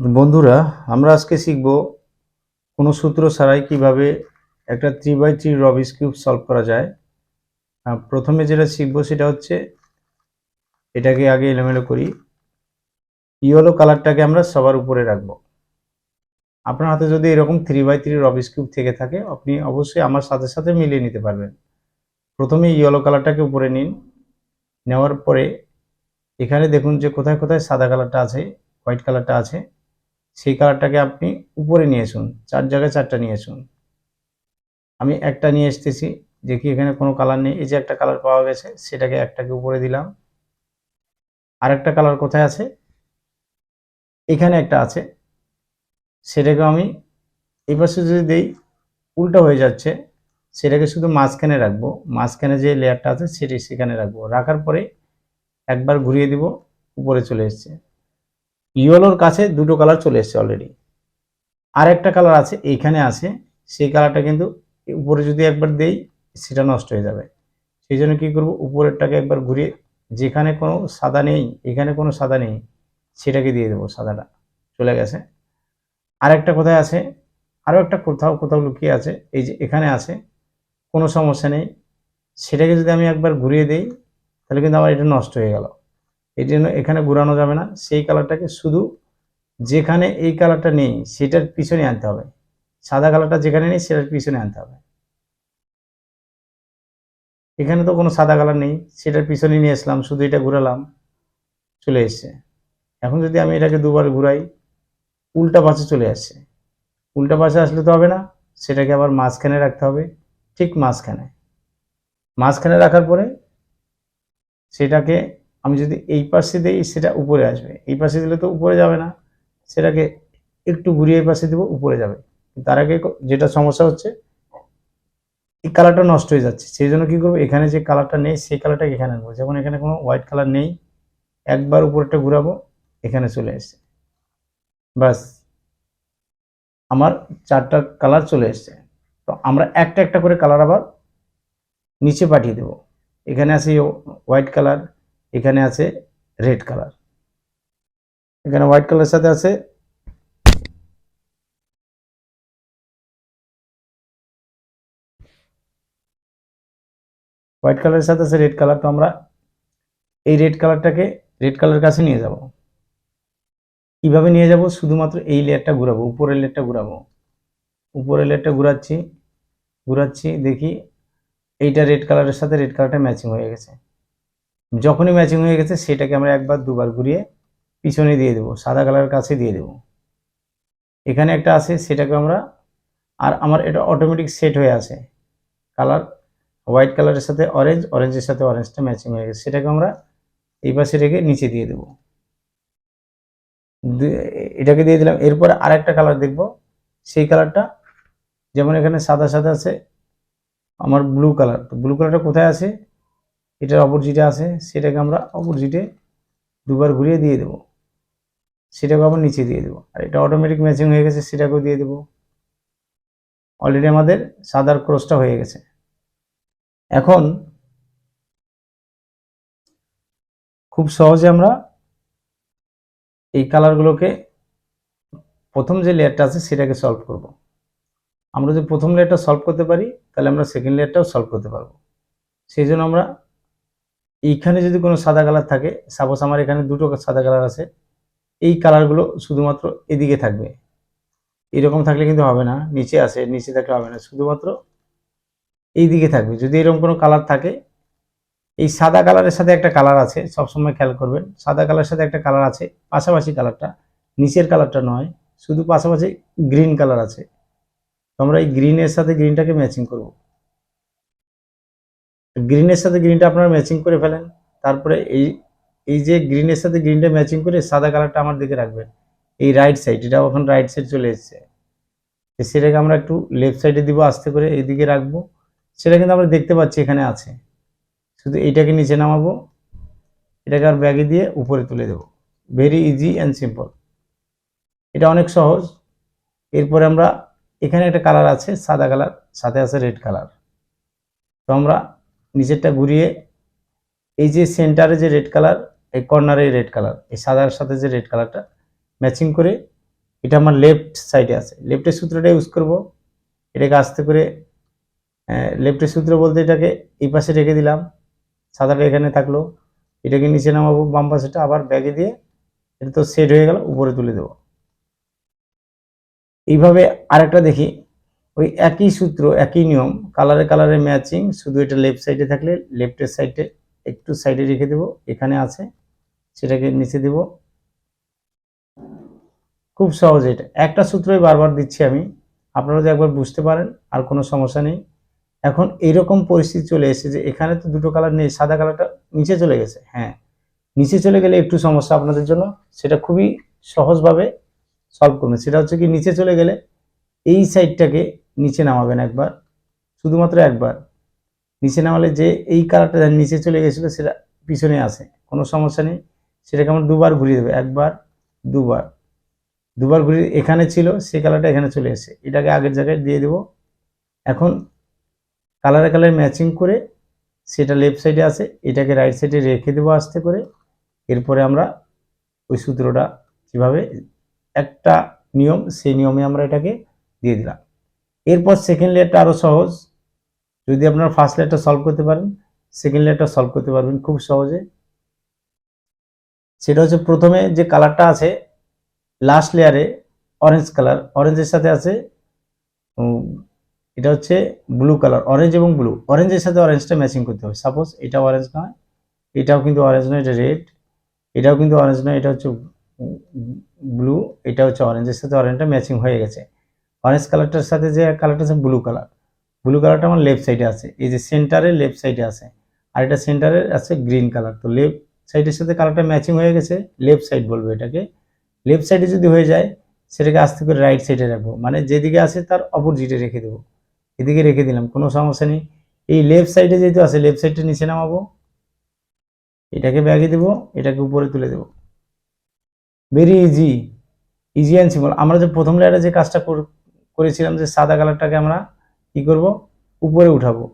বন্ধুরা, আমরা আজকে শিখব কোনো সূত্র ছাড়াই কীভাবে একটা three by three Rubik's cube solve করা যায়। প্রথমে যেটা শিখব সেটা হচ্ছে, এটাকে আগে এলোমেলো করি। ইয়েলো কালারটাকে আমরা সবার উপরে রাখব। আপনার হাতে যদি এরকম three by three Rubik's cube থেকে থাকে, আপনি অবশ্যই আমার সাথে সাথে মিলিয়ে নিতে পারবেন। প্রথমে ইয়েলো কালারটাকে উপরে নিন। নেওয়ার পরে এখানে দেখুন যে কোথায় কোথায় সাদা কালারটা আছে, হোয়াইট কালারটা আছে। সেই কালারটাকে আপনি উপরে নিয়ে আসুন, চার জায়গায় চারটা নিয়ে আসুন। আমি একটা নিয়ে এসতেছি দেখি এখানে কোনো কালার নেই। এই যে একটা কালার পাওয়া গেছে, সেটাকে একটাকে উপরে দিলাম। আরেকটা কালার কোথায় আছে? এখানে একটা আছে। সেটাকে আমি এই পাশে যদি দেই, উল্টো হয়ে যাচ্ছে। সেটাকে শুধু মাঝখানে রাখব। মাঝখানে যে লেয়ারটা আছে, সেটি সেখানে রাখব। রাখার পরে একবার ঘুরিয়ে দিব, উপরে চলে এসছে। ইয়েলোর কাছে দুটো কালার চলে এসছে অলরেডি আর একটা কালার আছে, এইখানে আছে, সেই কালারটা কিন্তু উপরে যদি একবার দেই, সেটা নষ্ট হয়ে যাবে। সেই জন্য কী করব, উপরেরটাকে একবার ঘুরিয়ে, যেখানে কোনো সাদা নেই, এখানে কোনো সাদা নেই, সেটাকে দিয়ে দেবো সাদাটা। চলে গেছে। আর একটা কোথায় আছে আরও একটা কোথাও কোথাও লুকিয়ে আছে, এই যে এখানে আছে, কোনো সমস্যা নেই। সেটাকে যদি আমি একবার ঘুরিয়ে দেই, তাহলে কিন্তু আমার এটা নষ্ট হয়ে গেল। এই জন্য এখানে ঘুরানো যাবে না। সেই কালারটাকে শুধু যেখানে এই কালারটা নেই, সেটার পিছনে আনতে হবে। সাদা কালারটা যেখানে নেই, সেটার পিছনে আনতে হবে। এখানে তো কোনো সাদা কালার নেই, সেটার পিছনে নিয়ে আসলাম, শুধু এটা ঘুরালাম, চলে এসছে। এখন যদি আমি এটাকে দুবার ঘুরাই, উল্টা পাশে চলে আসছে উল্টা পাশে আসলে তো হবে না, সেটাকে আবার মাঝখানে রাখতে হবে, ঠিক মাঝখানে। মাঝখানে রাখার পরে সেটাকে আমি যদি এই পাশে দিই, সেটা উপরে আসবে। এই পাশে দিলে তো উপরে যাবে না। সেটাকে একটু ঘুরিয়ে এই পাশে দেবো, উপরে যাবে। তার আগে যেটা সমস্যা হচ্ছে, এই কালারটা নষ্ট হয়ে যাচ্ছে। সেই জন্য কি করব? এখানে যে কালারটা নেই, সেই কালারটা এখানে আনব। যেমন এখানে কোনো হোয়াইট কালার নেই, একবার উপরটা ঘুরাবো, এখানে চলে এসছে। বাস আমার চারটা কালার চলে এসছে। তো আমরা একটা একটা করে কালার আবার নিচে পাঠিয়ে দেবো। এখানে আছে হোয়াইট কালার এখানে আছে রেড কালার। এখানে হোয়াইট কালারের সাথে আছে হোয়াইট কালারের সাথে আছে রেড কালার। তো আমরা এই রেড কালারটাকে রেড কালারের কাছে নিয়ে যাব। কীভাবে নিয়ে যাব? শুধুমাত্র এই লেয়ারটা ঘুরাবো, উপরের লেয়ারটা ঘুরাবো। উপরের লেয়ারটা ঘুরাচ্ছি ঘুরাচ্ছি, দেখি এইটা রেড কালারের সাথে রেড কালারটা ম্যাচিং হয়ে গেছে। যখনই ম্যাচিং হয়ে গেছে, সেটাকে আমরা একবার, দুবার ঘুরিয়ে পিছনে দিয়ে দেবো, সাদা কালারের কাছে দিয়ে দেবো। এখানে একটা আছে, সেটাকে আমরা, আর আমার এটা অটোমেটিক সেট হয়ে আছে। কালার হোয়াইট কালারের সাথে অরেঞ্জ অরেঞ্জের সাথে অরেঞ্জটা ম্যাচিং হয়ে গেছে। সেটাকে আমরা এই পাশে রেখে নিচে দিয়ে দেবো। এটাকে দিয়ে দিলাম। এরপরে আরেকটা কালার দেখব। সেই কালারটা যেমন এখানে সাদা সাদা আছে, আমার ব্লু কালার তো ব্লু কালারটা কোথায় আছে? এটার অপোজিটে আছে, সেটাকে আমরা অপোজিটে দুবার ঘুরিয়ে দিয়ে দেবো। সেটাকে আবার নিচে দিয়ে দেবো। আর এটা অটোমেটিক ম্যাচিং হয়ে গেছে, সেটাকেও দিয়ে দেবো। অলরেডি আমাদের সাদার ক্রসটা হয়ে গেছে। এখন খুব সহজে আমরা এই কালারগুলোকে প্রথম যে লেয়ারটা আছে, সেটাকে সলভ করব। আমরা যদি প্রথম লেয়ারটা সলভ করতে পারি, তাহলে আমরা সেকেন্ড লেয়ারটাও সলভ করতে পারব। সেই জন্য আমরা এইখানে যদি কোনো সাদা কালার থাকে সাপোজ আমার এখানে দুটো সাদা কালার আছে, এই কালারগুলো শুধুমাত্র এদিকে থাকবে। এরকম থাকলে কিন্তু হবে না, নিচে আসে নিচে থাকলে হবে না, শুধুমাত্র এই দিকে থাকবে। যদি এরকম কোনো কালার থাকে, এই সাদা কালারের সাথে একটা কালার আছে, সবসময় খেয়াল করবেন, সাদা কালারের সাথে একটা কালার আছে, পাশাপাশি কালারটা, নিচের কালারটা নয়, শুধু পাশাপাশি গ্রিন কালার আছে। তো আমরা এই গ্রিনের সাথে গ্রিনটাকে ম্যাচিং করব। গ্রিনের সাথে গ্রিনটা আপনারা ম্যাচিং করে ফেলেন। তারপরে এই এই যে গ্রিনের সাথে গ্রিনটা ম্যাচিং করে সাদা কালারটা আমার দিকে রাখবেন। এই রাইট সাইড এটা এখন রাইট সাইড চলে এসেছে। সেটাকে আমরা একটু লেফট সাইডে দিব, আস্তে করে এইদিকে রাখব। সেটা কিন্তু আমরা দেখতে পাচ্ছি এখানে আছে। শুধু এইটাকে নিচে নামাবো। এটাকে আর ব্যাগে দিয়ে উপরে তুলে দেবো। ভেরি ইজি অ্যান্ড সিম্পল এটা অনেক সহজ। এরপরে আমরা এখানে একটা কালার আছে, সাদা কালার, সাথে আছে রেড কালার। তো আমরা নিচেরটা ঘুরিয়ে এই যে সেন্টারে যে রেড কালার এই কর্নারে রেড কালার এই সাদার সাথে যে রেড কালারটা ম্যাচিং করে এটা আমার লেফট সাইডে আছে। লেফটের সূত্রটা ইউজ করব, এটাকে আস্তে করে লেফটের সূত্র বলতে এটাকে এই পাশে রেখে দিলাম, সাদাটা এখানে থাকল, এটাকে নিচে নামাবো, বাম পাশেটা আবার ব্যাগে দিয়ে, এটা তো সেট হয়ে গেল, উপরে তুলে দেবো। এইভাবে আরেকটা দেখি ওই একই সূত্র, একই নিয়ম কালারে কালারে ম্যাচিং শুধু এটা লেফট সাইডে থাকলে লেফটের সাইডে একটু সাইডে রেখে দেবো, এখানে আছে, সেটাকে নিচে দেব। খুব সহজ এটা। একটা সূত্রই বারবার দিচ্ছি আমি, আপনারা যদি একবার বুঝতে পারেন, আর কোনো সমস্যা নেই। এখন এরকম পরিস্থিতি চলে এসেছে যে এখানে তো দুটো কালার নেই, সাদা কালারটা নিচে চলে গেছে হ্যাঁ। নিচে চলে গেলে একটু সমস্যা আপনাদের জন্য, সেটা খুবই সহজভাবে সলভ করবেন সেটা হচ্ছে কি, নিচে চলে গেলে এই সাইডটাকে নিচে নামাবেন একবার, শুধুমাত্র একবার। নিচে নামালে যে এই কালারটা নিচে চলে গেছিল, সেটা পিছনে আসে কোনো সমস্যা নেই। সেটাকে আমরা দুবার ঘুরিয়ে দেবো, একবার, দুবার। দুবার ঘুরিয়ে এখানে ছিল সেই কালারটা এখানে চলে এসে এটাকে আগের জায়গায় দিয়ে দেবো। এখন কালারে কালার ম্যাচিং করে সেটা লেফট সাইডে আছে, এটাকে রাইট সাইডে রেখে দেবো আস্তে করে। এরপরে আমরা ওই সূত্রটা যেভাবে একটা নিয়ম, সেই নিয়মে আমরা এটাকে দিয়ে দিলাম। এরপর সেকেন্ড লেয়ারটা আরও সহজ। যদি আপনারা ফার্স্ট লেয়ারটা সলভ করতে পারেন সেকেন্ড লেয়ারটা সলভ করতে পারবেন খুব সহজে। সেটা হচ্ছে প্রথমে যে কালারটা আছে লাস্ট লেয়ারে অরেঞ্জ কালার অরেঞ্জের সাথে আছে এটা হচ্ছে ব্লু কালার অরেঞ্জ এবং ব্লু অরেঞ্জের সাথে অরেঞ্জটা ম্যাচিং করতে হবে। সাপোজ এটা অরেঞ্জ নয়, এটাও কিন্তু অরেঞ্জ নয়, এটা রেড এটাও কিন্তু অরেঞ্জ নয়, এটা হচ্ছে ব্লু এটা হচ্ছে অরেঞ্জের সাথে অরেঞ্জটা ম্যাচিং হয়ে গেছে। অরেঞ্জ কালারটার সাথে যে কালারটা আছে ব্লু কালার ব্লু কালারটা আমার লেফট সাইডে আছে। এই যে সেন্টারে লেফট সাইডে আছে। আর এটা সেন্টারে আছে গ্রিন কালার তো লেফট সাইডের সাথে কালারটা ম্যাচিং হয়ে গেছে। লেফট সাইড বলব এটাকে। লেফট সাইডে যদি হয়ে যায়, সেটাকে আস্তে করে রাইট সাইডে রাখব। মানে যেদিকে আছে তার অপোজিটে রেখে দেবো। এদিকে রেখে দিলাম, কোনো সমস্যা নেই। এই লেফট সাইডে যেহেতু আছে লেফট সাইডটা নিচে নামাবো। এটাকে ব্যাগে দেবো, এটাকে উপরে তুলে দেবো। Very easy easy and simple আমরা যে প্রথম লেয়ারে যে কাজটা করেছিলাম যে সাদা কালারটাকে আমরা কি করব? উপরে উঠাবো।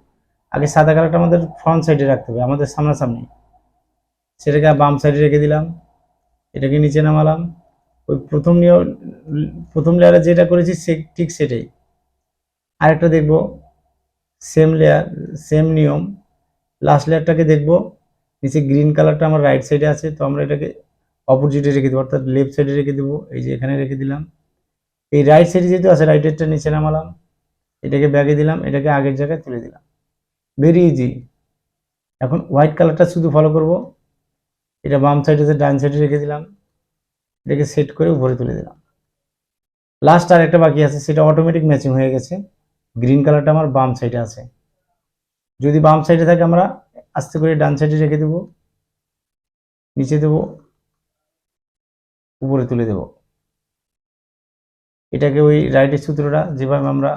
আগে সাদা কালারটা আমাদের ফ্রন্ট সাইডে রাখতে হবে, আমাদের সামনাসামনি। সেটাকে বাম সাইডে রেখে দিলাম, এটাকে নিচে নামালাম। ওই প্রথম প্রথম লেয়ারে যেটা করেছি সে ঠিক সেটাই। আরেকটা দেখব সেম লেয়ার সেম নিয়ম। লাস্ট লেয়ারটাকে দেখব, নিচে গ্রিন কালারটা আমার রাইট সাইডে আছে, তো আমরা এটাকে অপোজিটে রেখে দেবো, অর্থাৎ লেফট সাইডে রেখে দেবো, এই যে এখানে রেখে দিলাম। এই রাইট সাইডে যেহেতু আছে রাইটেরটা নিচে নামালাম, এটাকে ব্যাগে দিলাম, এটাকে আগের জায়গায় তুলে দিলাম। ভেরি ইজি এখন হোয়াইট কালারটা শুধু ফলো করব। এটা বাম সাইডে ডান সাইডে রেখে দিলাম, এটাকে সেট করে উপরে তুলে দিলাম। লাস্ট আর একটা বাকি আছে, সেটা অটোমেটিক ম্যাচিং হয়ে গেছে। গ্রিন কালারটা আমার বাম সাইডে আছে। যদি বাম সাইডে থাকে, আমরা আস্তে করে ডান সাইডে রেখে দেবো। নিচে দেবো। উপরে তুলে দেব। এটাকে ওই রাইটের সূত্রটা যেভাবে আমরা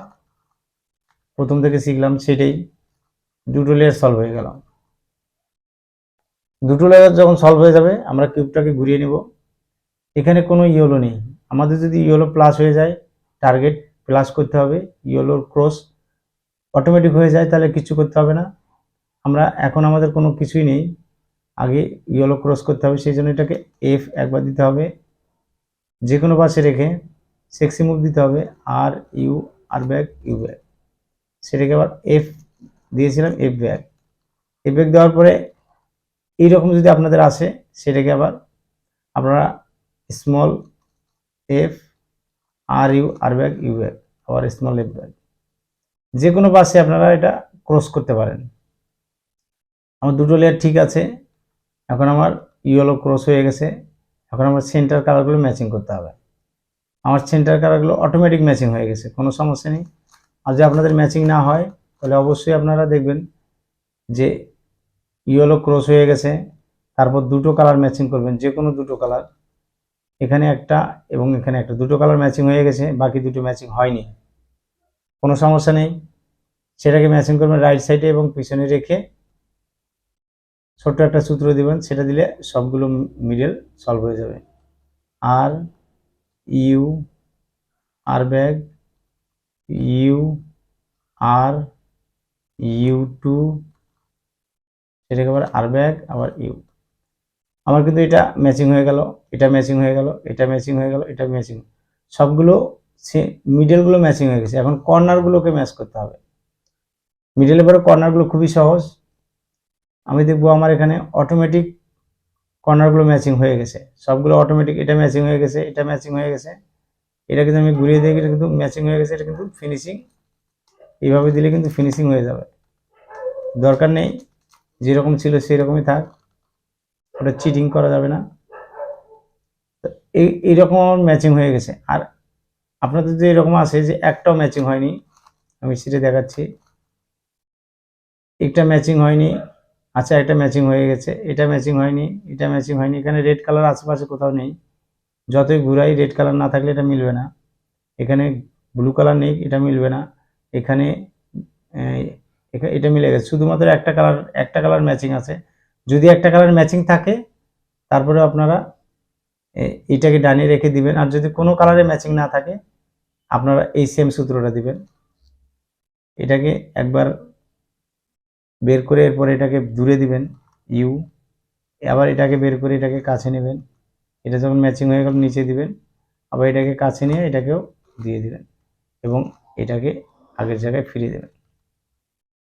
প্রথম থেকে শিখলাম, সেটাই দুটো লেয়ার সলভ হয়ে গেল। দুটো লেয়ার যখন সলভ হয়ে যাবে, আমরা কিউবটাকে ঘুরিয়ে নেব। এখানে কোনো ইয়েলো নেই। আমাদের যদি ইয়েলো প্লাস হয়ে যায় টার্গেট প্লাস করতে হবে। ইয়েলোর ক্রস অটোমেটিক হয়ে যায়, তাহলে কিছু করতে হবে না। আমরা এখন আমাদের কোনো কিছুই নেই। আগে ইয়েলো ক্রস করতে হবে, সেই জন্য এটাকে এফ একবার দিতে হবে। যে কোনো পাশে রেখে সেক্সি মুভ দিতে হবে R U R back U back সেটাকে আবার এফ দিয়েছিলাম এফ ব্যাগ এফ ব্যাগ দেওয়ার পরে এইরকম যদি আপনাদের আসে, সেটাকে আবার আপনারা small F R U R back U back আবার স্মল এফ ব্যাগ যে কোনো পাশে আপনারা এটা ক্রস করতে পারেন। আমার দুটো লেয়ার ঠিক আছে। এখন আমার ইয়েলো ক্রস হয়ে গেছে। এখন আমার সেন্টার কালারগুলো ম্যাচিং করতে হবে। আমার সেন্টার কালারগুলো অটোমেটিক ম্যাচিং হয়ে গেছে, কোনো সমস্যা নেই। আর যদি আপনাদের ম্যাচিং না হয়, তাহলে অবশ্যই আপনারা দেখবেন যে ইয়েলো ক্রস হয়ে গেছে, তারপর দুটো কালার ম্যাচিং করবেন, যে কোনো দুটো কালার এখানে একটা এবং এখানে একটা, দুটো কালার ম্যাচিং হয়ে গেছে, বাকি দুটো ম্যাচিং হয়নি। কোনো সমস্যা নেই, সেটাকে ম্যাচিং করবেন রাইট সাইডে এবং পিছনে রেখে ছোট্ট একটা সূত্র দিবেন, সেটা দিলে সবগুলো মিডল সলভ হয়ে যাবে। R U R back, U R U two, সেটাকে আবার আর ব্যাগ, আবার ইউ। আমার কিন্তু এটা ম্যাচিং হয়ে গেল, এটা ম্যাচিং হয়ে গেল, এটা ম্যাচিং হয়ে গেল, এটা ম্যাচিং সবগুলো সে মিডলগুলো ম্যাচিং হয়ে গেছে। এখন কর্নারগুলোকে ম্যাচ করতে হবে। মিডলের পরে কর্নারগুলো খুবই সহজ। আমি দেখব আমার এখানে অটোমেটিক কর্নারগুলো ম্যাচিং হয়ে গেছে। সবগুলো অটোমেটিক এটা ম্যাচিং হয়ে গেছে, এটা ম্যাচিং হয়ে গেছে। এটা কিন্তু আমি ঘুরিয়ে দিই এটা কিন্তু ম্যাচিং হয়ে গেছে, এটা কিন্তু ফিনিশিং এইভাবে দিলে কিন্তু ফিনিশিং হয়ে যাবে। দরকার নেই, যেরকম ছিল সেই রকমই থাক। ওটা চিটিং করা যাবে না। এই, এইরকম আমার ম্যাচিং হয়ে গেছে। আর আপনাদের যে এরকম আছে যে একটাও ম্যাচিং হয়নি, আমি সেটা দেখাচ্ছি। একটা ম্যাচিং হয়নি আচ্ছা এটা ম্যাচিং হয়ে গেছে। এটা ম্যাচিং হয়নি, এটা ম্যাচিং হয়নি। এখানে রেড কালার আশেপাশে কোথাও নেই। যতই ঘুরাই রেড কালার না থাকলে এটা মিলবে না। এখানে ব্লু কালার নেই, এটা মিলবে না। এখানে এটা মিলে গেছে। শুধুমাত্র একটা কালার একটা কালার ম্যাচিং আছে। যদি একটা কালার ম্যাচিং থাকে, তারপরে আপনারা এটাকে ডানিয়ে রেখে দিবেন। আর যদি কোনো কালারে ম্যাচিং না থাকে, আপনারা এই সেম সূত্রটা দিবেন। এটাকে একবার বের করে এরপরে এটাকে দূরে দিবেন ইউ আবার এটাকে বের করে এটাকে কাছে নেবেন। এটা যখন ম্যাচিং হয়ে গেল, নিচে দিবেন, আবার এটাকে কাছে নিয়ে এটাকেও দিয়ে দিবেন এবং এটাকে আগের জায়গায় ফিরিয়ে দেবেন।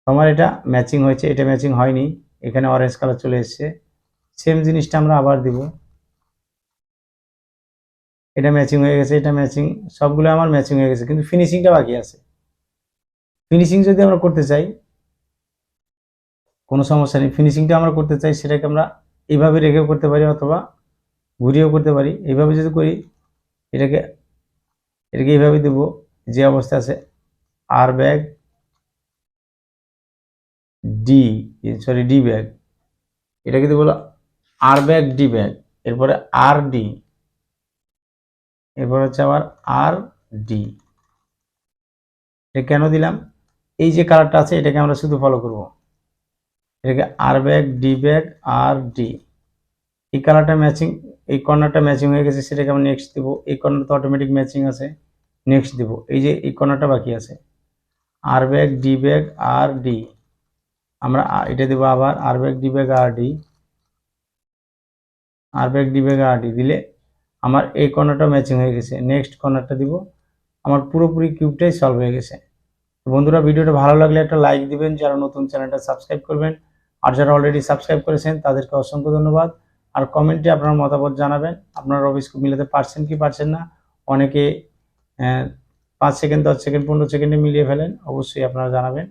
আমার এটা ম্যাচিং হয়েছে, এটা ম্যাচিং হয়নি, এখানে অরেঞ্জ কালার চলে এসেছে। সেম জিনিসটা আমরা আবার দিব। এটা ম্যাচিং হয়ে গেছে, এটা ম্যাচিং সবগুলো আমার ম্যাচিং হয়ে গেছে, কিন্তু ফিনিশিংটা বাকি আছে। ফিনিশিং যদি আমরা করতে চাই কোনো সমস্যা নেই। ফিনিশিংটা আমরা করতে চাই, সেটাকে আমরা এইভাবে রেখেও করতে পারি অথবা ঘুরিয়েও করতে পারি। এইভাবে যদি করি, এটাকে এটাকে এইভাবে দেব, যে অবস্থা আছে R back D sorry D back এটাকে দেবো আর ব্যাগ ডি ব্যাগ এরপরে আর ডি এরপর হচ্ছে আবার আর ডি কেন দিলাম? এই যে কালারটা আছে, এটাকে আমরা শুধু ফলো করব। এটাকে R back D back R D এই কালারটা ম্যাচিং এই কর্নারটা ম্যাচিং হয়ে গেছে, সেটাকে আমরা নেক্সট দেবো। এই কর্নার তো অটোমেটিক ম্যাচিং আছে। নেক্সট দেবো। এই যে এই কর্নারটা বাকি আছে। R back D back R D আমরা এটা দেবো আবার R back D back R D R back D back R D দিলে আমার এই কর্নারটা ম্যাচিং হয়ে গেছে। নেক্সট কর্নারটা দিব। আমার পুরোপুরি কিউবটাই সলভ হয়ে গেছে। বন্ধুরা, ভিডিওটা ভালো লাগলে একটা লাইক দিবেন। যারা নতুন চ্যানেলটা সাবস্ক্রাইব করবেন আর যারা অলরেডি সাবস্ক্রাইব করেছেন, তাদেরকে অসংখ্য ধন্যবাদ। আর কমেন্টে আপনার মতামত জানাবেন। আপনার অফিস মিলাতে পারছেন কি পারছেন না, অনেকে পাঁচ সেকেন্ড দশ সেকেন্ড পনেরো সেকেন্ডে মিলিয়ে ফেলেন, অবশ্যই আপনারা জানাবেন।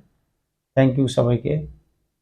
থ্যাংক ইউ সবাইকে।